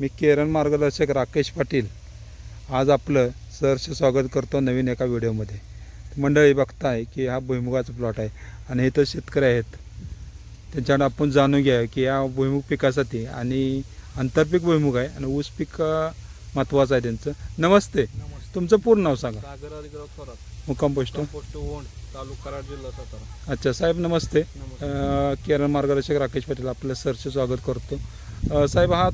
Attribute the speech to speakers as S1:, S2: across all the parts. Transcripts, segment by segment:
S1: मी केरळ मार्गदर्शक राकेश पाटील आज आपलं सहर्ष स्वागत करतो नवीन एका व्हिडिओमध्ये. मंडळी बघताय की हा भुईमुगाचा प्लॉट आहे आणि इथं शेतकरी आहेत. त्यांच्याकडे आपण जाणून घ्या की या भुईमुग पिकासाठी आणि आंतरपीक भुईमुग आहे आणि ऊस पीक महत्त्वाचं आहे त्यांचं. नमस्ते.
S2: नमस्ते.
S1: तुमचं पूर्ण नाव सांगा. मुक्काम पोस्ट.
S2: पोस्ट ओंड तालुका कराड जिल्हा सातारा.
S1: अच्छा साहेब नमस्ते. केरळ मार्गदर्शक राकेश पाटील आपलं सरचे स्वागत करतो. साहेब हा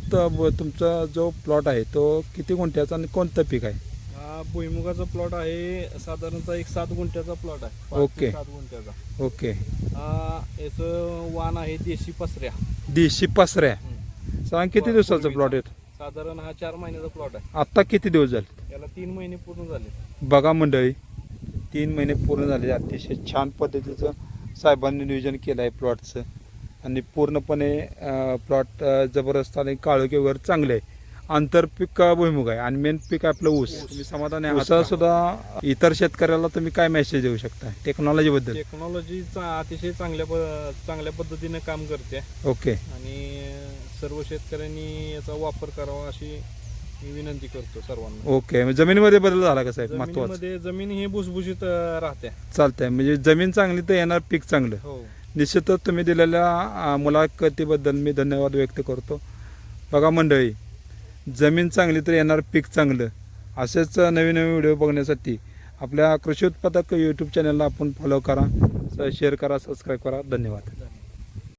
S1: तुमचा जो प्लॉट आहे तो किती गुंठ्याचा आणि कोणतं पीक आहे?
S2: हा भुईमुगाचा प्लॉट आहे साधारणतः एक सात गुंठ्याचा प्लॉट आहे. पाच ते
S1: ओके.
S2: सात गुंठ्याचा.
S1: ओके.
S2: हा याचं वाण आहे देशी पसऱ्या.
S1: देशी पसऱ्या. सांग किती दिवसाचा प्लॉट आहे
S2: साधारण हा चार महिन्याचा प्लॉट आहे.
S1: आत्ता किती दिवस झाले?
S2: याला तीन महिने पूर्ण झाले.
S1: बघा मंडळी तीन महिने पूर्ण झाले. अतिशय छान पद्धतीचं साहेबांनी नियोजन केलं आहे प्लॉटचं आणि पूर्णपणे प्लॉट जबरदस्त आणि काळोखी वगैरे चांगले आहे आंतरपीक भुईमुग आहे? आणि मेन पीक आपलं ऊस. तुम्ही समाधान आहे सुद्धा इतर शेतकऱ्याला तुम्ही काय मेसेज देऊ शकता? टेक्नॉलॉजी बद्दल.
S2: टेक्नॉलॉजी अतिशय चांगल्या चांगल्या पद्धतीने काम करते.
S1: ओके.
S2: आणि सर्व शेतकऱ्यांनी याचा वापर करावा अशी मी विनंती करतो सर्वांना.
S1: ओके. जमिनीमध्ये बदल झाला का साहेब? महत्वाचं
S2: जमीन ही भुसभुशीत राहते.
S1: चालतंय. म्हणजे जमीन चांगली तर येणार पीक चांगलं.
S2: हो.
S1: निश्चितच तुम्ही दिलेल्या मुलाखतीबद्दल मी धन्यवाद व्यक्त करतो. बघा मंडळी जमीन चांगली तर येणार पीक चांगलं असेच नवीन नवीन व्हिडिओ बघण्यासाठी आपल्या कृषी उत्पादक यूट्यूब चॅनलला आपण फॉलो करा शेअर करा सबस्क्राईब करा. धन्यवाद.